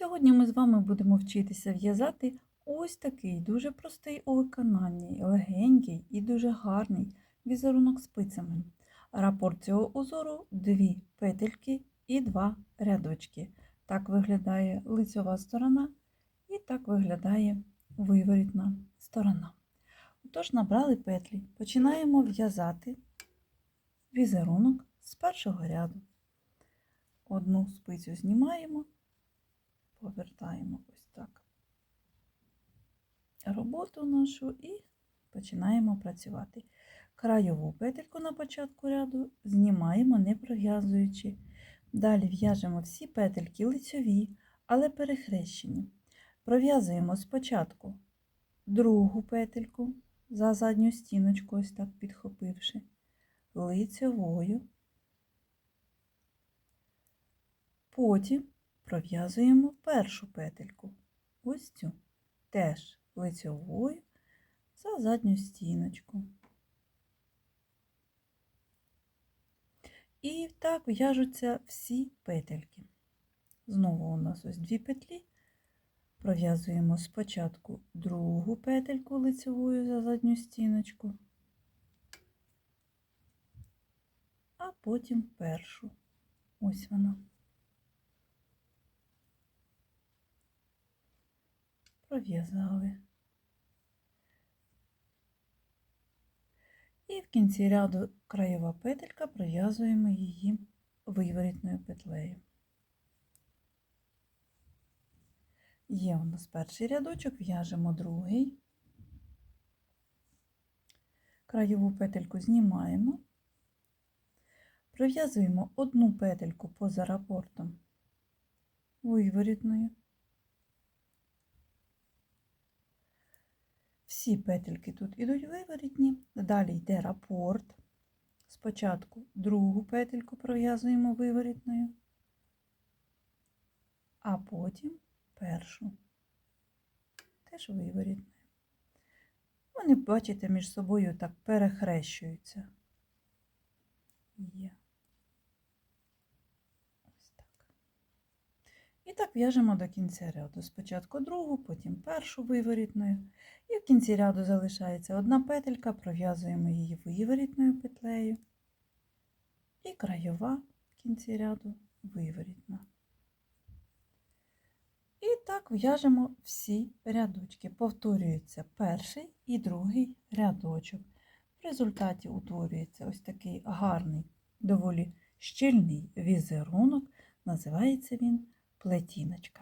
Сьогодні ми з вами будемо вчитися в'язати ось такий дуже простий у виконанні, легенький і дуже гарний візерунок спицями. Рапорт цього узору дві петельки і два рядочки. Так виглядає лицьова сторона і так виглядає виворітна сторона. Отож, набрали петлі, починаємо в'язати візерунок з першого ряду. Одну спицю знімаємо повертаємо ось так роботу нашу і починаємо працювати. Краєву петельку на початку ряду знімаємо, не пров'язуючи. Далі в'яжемо всі петельки лицьові, але перехрещені. Пров'язуємо спочатку другу петельку за задню стіночку, ось так підхопивши, лицьовою. Потім пров'язуємо першу петельку, ось цю, теж лицьовою за задню стіночку. І так в'яжуться всі петельки. Знову у нас ось дві петлі. Пров'язуємо спочатку другу петельку лицьовою за задню стіночку, а потім першу. Ось вона. Пров'язали. І в кінці ряду краєва петелька пров'язуємо її виворітною петлею. Є у нас перший рядочок, в'яжемо другий, краєву петельку знімаємо, пров'язуємо одну петельку поза рапортом виворітною, Всі петельки тут ідуть виворітні, далі йде рапорт. Спочатку другу петельку пров'язуємо виворітною, а потім першу, теж виворітною. Вони, бачите, між собою так перехрещуються. Є. Ось так. І так в'яжемо до кінця ряду. Спочатку другу, потім першу виворітною. І в кінці ряду залишається одна петелька, пров'язуємо її виворітною петлею. І краєва в кінці ряду виворітна. І так в'яжемо всі рядочки. Повторюється перший і другий рядочок. В результаті утворюється ось такий гарний, доволі щільний візерунок, називається він плетіночка.